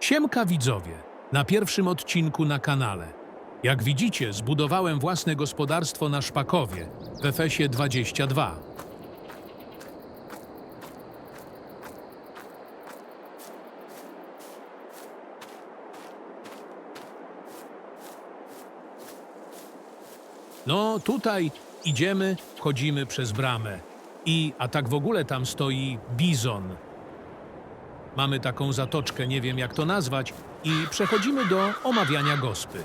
Siemka widzowie, na pierwszym odcinku na kanale. Jak widzicie, zbudowałem własne gospodarstwo na Szpakowie, w Efesie 22. No tutaj idziemy, wchodzimy przez bramę. I, a tak w ogóle tam stoi bizon. Mamy taką zatoczkę, nie wiem jak to nazwać, i przechodzimy do omawiania gospy.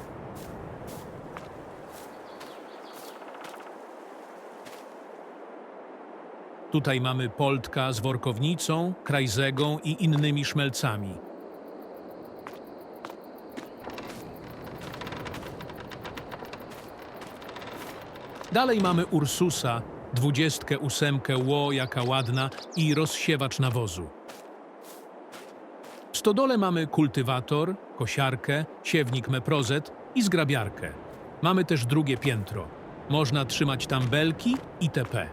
Tutaj mamy Poltka z workownicą, krajzegą i innymi szmelcami. Dalej mamy Ursusa, dwudziestkę ósemkę ło, jaka ładna, i rozsiewacz nawozu. W stodole mamy kultywator, kosiarkę, siewnik meprozet i zgrabiarkę. Mamy też drugie piętro. Można trzymać tam belki itp.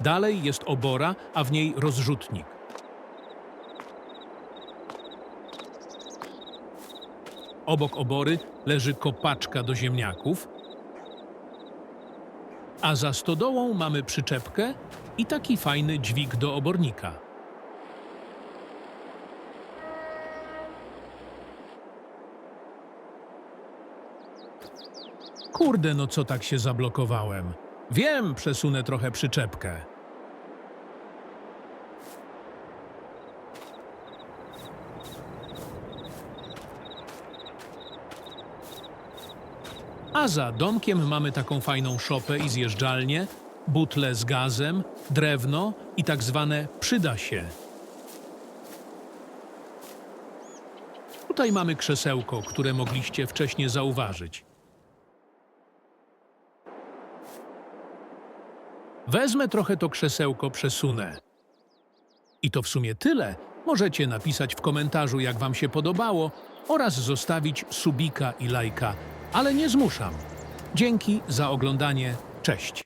Dalej jest obora, a w niej rozrzutnik. Obok obory leży kopaczka do ziemniaków, a za stodołą mamy przyczepkę i taki fajny dźwig do obornika. Kurde, no co tak się zablokowałem? Wiem, przesunę trochę przyczepkę. A za domkiem mamy taką fajną szopę i zjeżdżalnię, butle z gazem, drewno i tak zwane przyda się. Tutaj mamy krzesełko, które mogliście wcześniej zauważyć. Wezmę trochę to krzesełko, przesunę. I to w sumie tyle. Możecie napisać w komentarzu, jak Wam się podobało, oraz zostawić subika i lajka, ale nie zmuszam. Dzięki za oglądanie. Cześć.